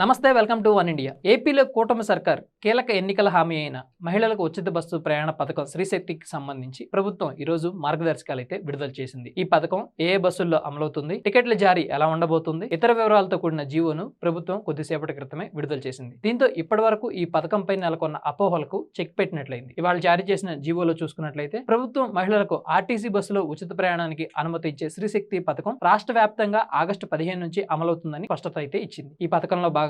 నమస్తే welcome to one India. ఏపీలో కూటమి సర్కార్ కీలక ఎన్నికల హామీ అయిన మహిళలకు ఉచిత బస్సు ప్రయాణ పథకం శ్రీశక్తికి సంబంధించి ప్రభుత్వం ఈరోజు మార్గదర్శకాలు అయితే విడుదల చేసింది. ఈ పథకం ఏ ఏ బస్సుల్లో అమలవుతుంది టికెట్ల జారీ ఎలా ఉండబోతుంది ఇతర వివరాలతో కూడిన జీవోను ప్రభుత్వం కొద్దిసేపటి క్రితమే విడుదల చేసింది. దీంతో ఇప్పటి వరకు ఈ పథకంపై నెలకొన్న అపోహలకు చెక్ పెట్టినట్లయింది. ఇవాళ జారీ చేసిన జీవోలో చూసుకున్నట్లయితే ప్రభుత్వం మహిళలకు ఆర్టీసీ బస్సులో ఉచిత ప్రయాణానికి అనుమతి ఇచ్చే శ్రీశక్తి పథకం రాష్ట్ర వ్యాప్తంగా ఆగస్టు పదిహేను నుంచి అమలవుతుందని స్పష్టత అయితే ఇచ్చింది. ఈ పథకంలో భాగంగా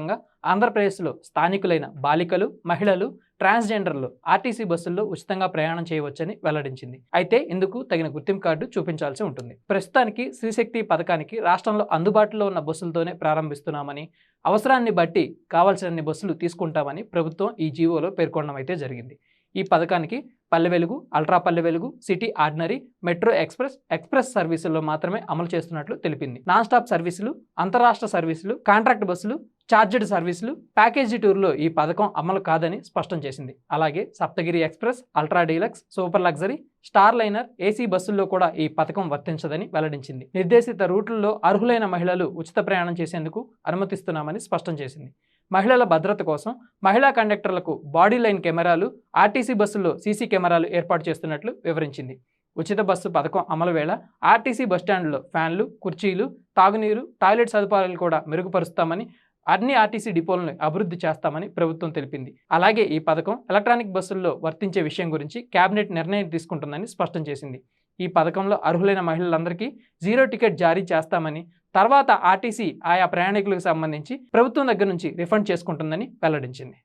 ఆంధ్రప్రదేశ్లో స్థానికులైన బాలికలు మహిళలు ట్రాన్స్జెండర్లు ఆర్టీసీ బస్సుల్లో ఉచితంగా ప్రయాణం చేయవచ్చని వెల్లడించింది. అయితే ఇందుకు తగిన గుర్తింపు కార్డు చూపించాల్సి ఉంటుంది. ప్రస్తుతానికి శ్రీశక్తి పథకానికి రాష్ట్రంలో అందుబాటులో ఉన్న బస్సులతోనే ప్రారంభిస్తున్నామని అవసరాన్ని బట్టి కావాల్సినన్ని బస్సులు తీసుకుంటామని ప్రభుత్వం ఈ జీవోలో పేర్కొనడం అయితే జరిగింది. ఈ పథకానికి పల్లె Velugu ultra Palle Velugu city ordinary metro express express సర్వీసుల్లో మాత్రమే అమలు చేస్తున్నట్లు తెలిపింది. నాన్ స్టాప్ సర్వీసులు అంతరాష్ట్ర సర్వీసులు కాంట్రాక్ట్ బస్సులు చార్జెడ్ సర్వీసులు ప్యాకేజీ టూర్లో ఈ పథకం అమలు కాదని స్పష్టం చేసింది. అలాగే Saptagiri express ultra deluxe super luxury star liner AC బస్సుల్లో కూడా ఈ పథకం వర్తించదని వెల్లడించింది. నిర్దేశిత రూట్లలో అర్హులైన మహిళలు ఉచిత ప్రయాణం చేసేందుకు అనుమతిస్తున్నామని స్పష్టం చేసింది. మహిళల భద్రత కోసం మహిళా కండక్టర్లకు బాడీ లైన్ కెమెరాలు ఆర్టీసీ బస్సుల్లో సీసీ కెమెరాలు ఏర్పాటు చేస్తున్నట్లు వివరించింది. ఉచిత బస్సు పథకం అమలు వేళ ఆర్టీసీ బస్టాండ్లో ఫ్యాన్లు కుర్చీలు తాగునీరు టాయిలెట్ సదుపాయాలు కూడా మెరుగుపరుస్తామని అన్ని ఆర్టీసీ డిపోలను అభివృద్ధి చేస్తామని ప్రభుత్వం తెలిపింది. అలాగే ఈ పథకం ఎలక్ట్రానిక్ బస్సుల్లో వర్తించే విషయం గురించి కేబినెట్ నిర్ణయం తీసుకుంటుందని స్పష్టం చేసింది. ఈ పథకంలో అర్హులైన మహిళలందరికీ జీరో టికెట్ జారీ చేస్తామని తర్వాత ఆర్టీసీ ఆయా ప్రయాణికులకు సంబంధించి ప్రభుత్వం దగ్గర నుంచి రిఫండ్ చేసుకుంటుందని వెల్లడించింది.